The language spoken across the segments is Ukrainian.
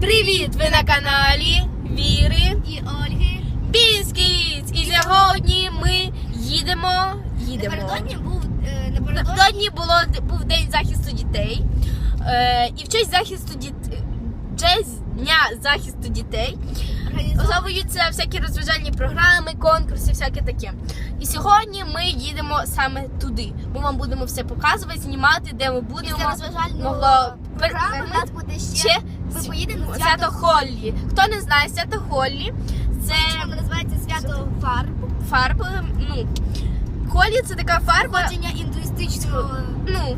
Привіт! Ви на каналі Віри і Ольги. Біскіт! І сьогодні ми їдемо. Їдемо. Напередодні був е, напередодні було був день захисту дітей. Е, і в честь захисту дітей. Честь дня захисту дітей Організовуються всякі розважальні програми, конкурси, всяке таке. І сьогодні ми їдемо саме туди. Ми вам будемо все показувати, знімати, де ми будемо. після розважального Могло програми. У нас буде ще ми поїдемо на свято. Холлі. Хто не знає, свято Холлі це Воно називається свято фарб. фарба. Ну, Холлі це така фарба. Походження індуїстичного Ну,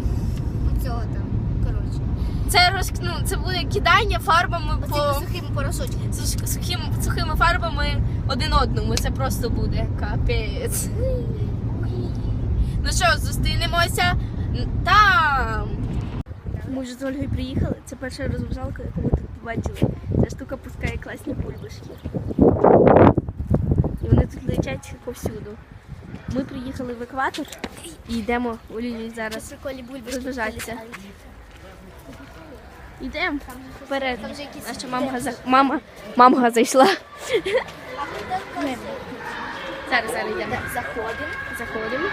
цього там. Коротше. це роз, ну, це буде кидання фарбами по Оцими сухими порошочками. сухим, сухими фарбами один одному. Це просто буде капець. Ну що, зустрінемося там. Ми вже з Ольгою приїхали. Це перша розважалка, яку ми тут побачили. Ця штука пускає класні бульбашки. І вони тут летять повсюду. Ми приїхали в екватор і йдемо Олі зараз. Розважатися. Йдемо вперед. Наша мамка, за... мама, мамка зайшла. Зараз, зараз йдемо. Заходимо. Заходимо.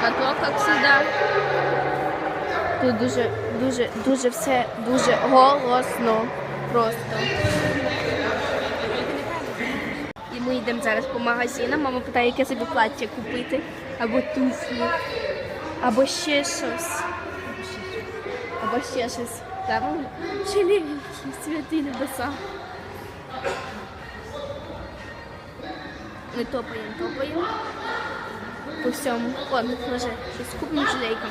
Каток, як завжди. Тут дуже, дуже, дуже все дуже голосно. Просто. І ми йдемо зараз по магазинам. Мама питає, яке собі плаття купити. Або туфлі. Або ще щось. Або ще щось. Так, мама? Чоловічі, святі небеса. Ми топаємо, топаємо. По всьому. О, може, щось купимо жилейку.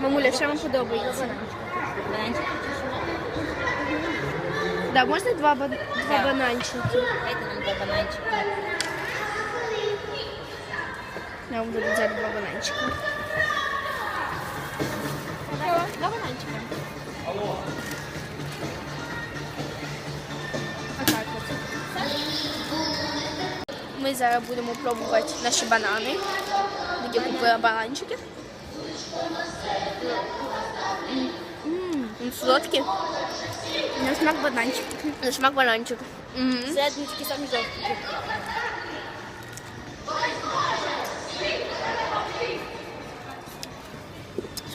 Мамуля, що вам подобається? Да, можна два, ба- два бананчики? Дайте нам два бананчики. Я вам буду взяти два бананчика. Ми зараз будемо пробувати наші банани. Такі купила бананчики. Вони солодкі. На смак бананчик. На смак бананчик. Такі самі жовті.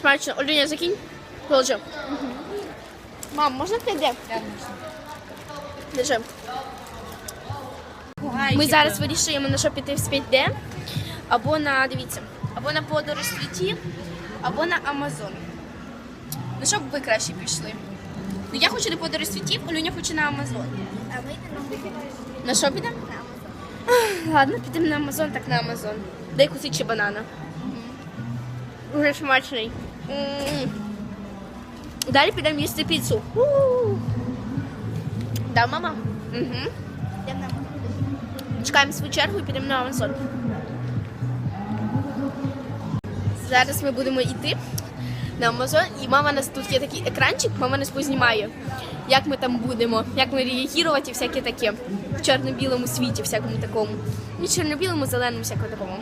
Смачно. Олюня, закинь. Положи. Мам, можна прийде? Держи. Ми зараз вирішуємо на що піти в спідде. Або на, дивіться, або на подорож світів, або на Амазон. На що б ви краще пішли? Ну, я хочу на подорож світів, Олюня хоче на Амазон. А ми йдемо На що підемо? на Амазон. Ладно, підемо на Амазон, так на Амазон. Дай кусочки банана. Уже смачний. Далі підемо їсти піцу. Да, мама? Угу. Йдемо на. Чекаємо свою чергу і підемо на Амазон. Зараз ми будемо йти на Амазон, і мама нас тут є такий екранчик, мама нас познімає, як ми там будемо, як ми реагувати і всяке таке. В чорно-білому світі, всякому такому. І чорно-білому, зеленому, всякому такому.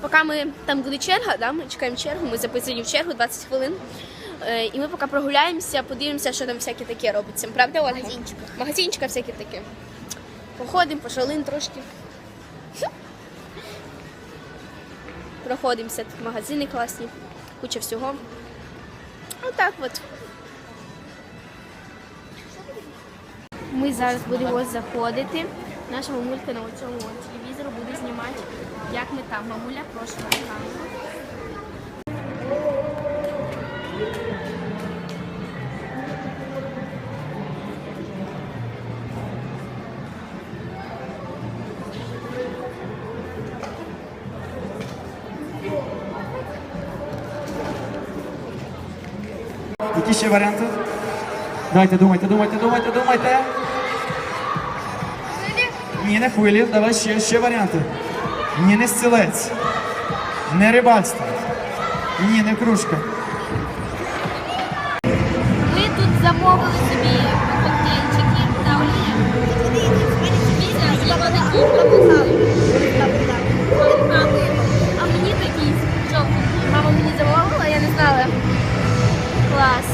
Поки ми там буде черга, да, ми чекаємо чергу, ми записані в чергу 20 хвилин. Е, І ми поки прогуляємося, подивимося, що там всяке таке робиться. Правда, Ольга? Магазинчика. Магазинчика всяке таке. Походимо, пошалим трошки. Проходимося, тут магазини класні, куча всього. Отак от. Ми зараз будемо заходити. Наша мамулька на цьому телевізору буде знімати, як ми там. Мамуля, прошу камеру. Які ще варіанти? Давайте, думайте, думайте, думайте, думайте. Ні, не хвилі. Давай ще, ще варіанти. Ні, не стілець. Не рибальство. Ні, не кружка. Ми тут замовили собі коктейльчики та Візя, і вони тут А клас.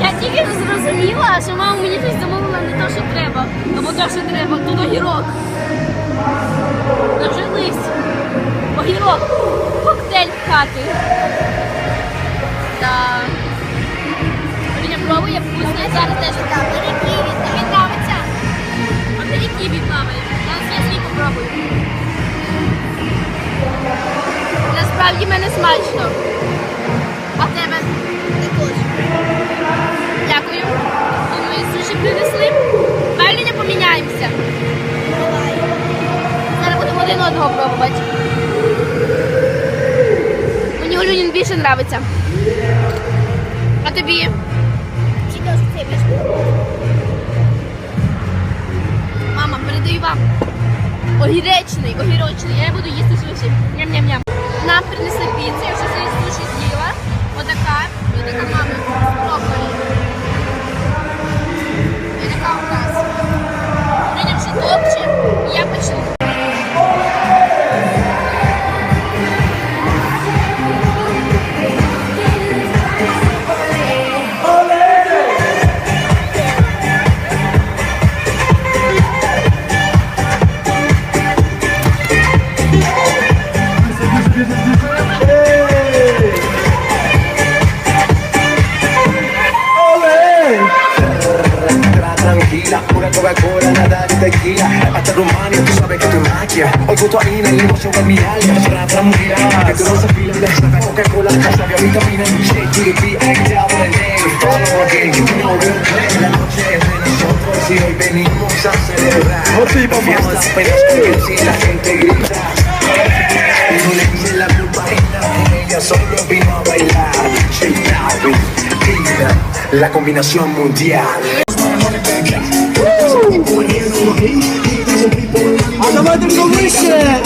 Я тільки не зрозуміла, що мама мені щось замовила не те, що треба. Або те, що треба, тут огірок. Дожились. Огірок. Коктейль хати. Та... Він пробує вкусне, зараз теж там. Бери ківі, тобі нравиться. А бери ківі, мами. Зараз я свій попробую. Насправді мене смачно. А в тебе? Дякую. Ми суші принесли. Далі не поміняємося. Давай. Зараз будемо один одного пробувати. Мені Олюнін більше подобається. А тобі? Чекай, що це більше. Мама, передаю вам. Огіречний, огірочний. Я буду їсти суші. Ням-ням-ням. Нам принесли піцу, я вже суші з'їла. Отака. І така мама спробували. І така у нас. Видимо, що топче, я почну. Coca-Cola, nada de tequila. Hasta Rumania, tú sabes que tu magia. Hoy voto ahí en el negocio de mi alma. Tra- Tranquila, que tú no se pila de Coca-Cola, sabia, vitamina JGB, te hablo en negro Todo que you know real clear La noche es de nosotros y hoy venimos a celebrar. Fiestas, penas, que la gente grita. No le hice la culpa a ella solo vino a bailar. Shake out, vida, la combinación mundial А давайте хто вище!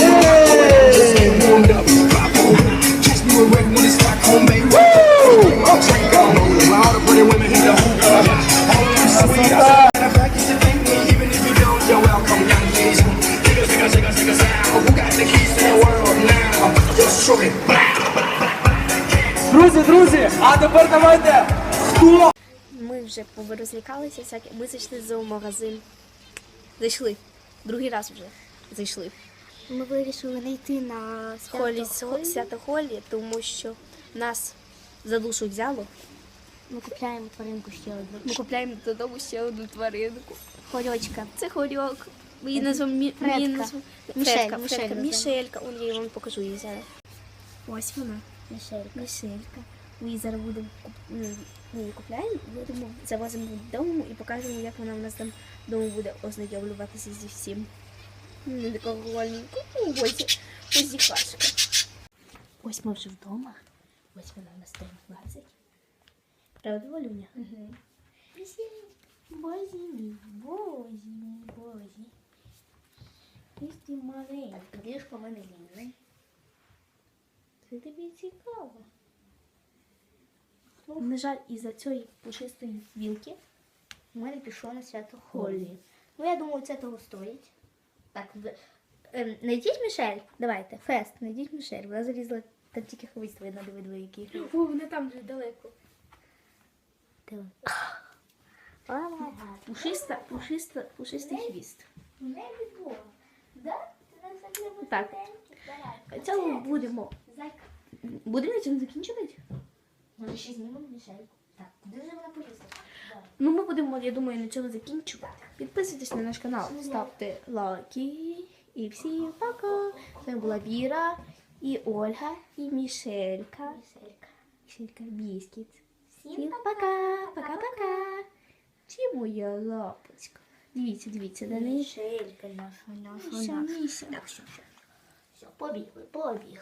Друзі, друзі, а тепер давайте. Хто? Вже повирозлікалися, всяке. Ми зайшли в зоомагазин. Зайшли. Другий раз вже зайшли. Ми вирішили не йти на Холі, свято свято Холі, тому що нас за душу взяло. Ми купляємо тваринку ще одну. Ми купляємо додому ще одну тваринку. Хорьочка. Це хорьок. Ми її назвемо Мі... ми її Фредка. назвемо- Мішель, Фредка, Мішель Фредка. назвемо. Мішелька. Он я вам покажу її зараз. Ось вона. Мішелька. Мішелька. Ми зараз будемо ну, ми її купляємо, будемо завозимо додому і покажемо, як вона у нас там вдома буде ознайомлюватися зі всім. Не такого голенько. Ось, ось зіхашка. Ось ми вже вдома. Ось вона у нас там лазить. Правда, Валюня? Угу. Бозі бозі бозі. Ти ти маленький. По мене лінії. Це тобі цікаво. На жаль, із-за цієї пушистої вілки У мене пішло на свято. Холі. Ну, я думаю, це того стоїть. Так, ем, знайдіть Мішель. Давайте, фест, знайдіть Мішель. Вона залізла, там тільки хвіст видно, диви, який. О, вона там вже далеко. Пушиста, пушиста, пушистий хвіст. Не відбуло. Да? Так. Цього будемо. Будемо на цьому закінчувати? Може, ще знімемо Мішель. Так, куди вже вона полізла? Ну, ми будемо, я думаю, на цьому закінчувати. Підписуйтесь на наш канал, ставте лайки. І всім пока. З вами була Віра, і Ольга, і Мішелька. Мішелька. Мішелька Біскіт. Всім пока, пока-пока. Чи моя лапочка? Дивіться, дивіться, на неї. Мішелька наша, наша, наша. Так, все, все. Все, побігли, побігли.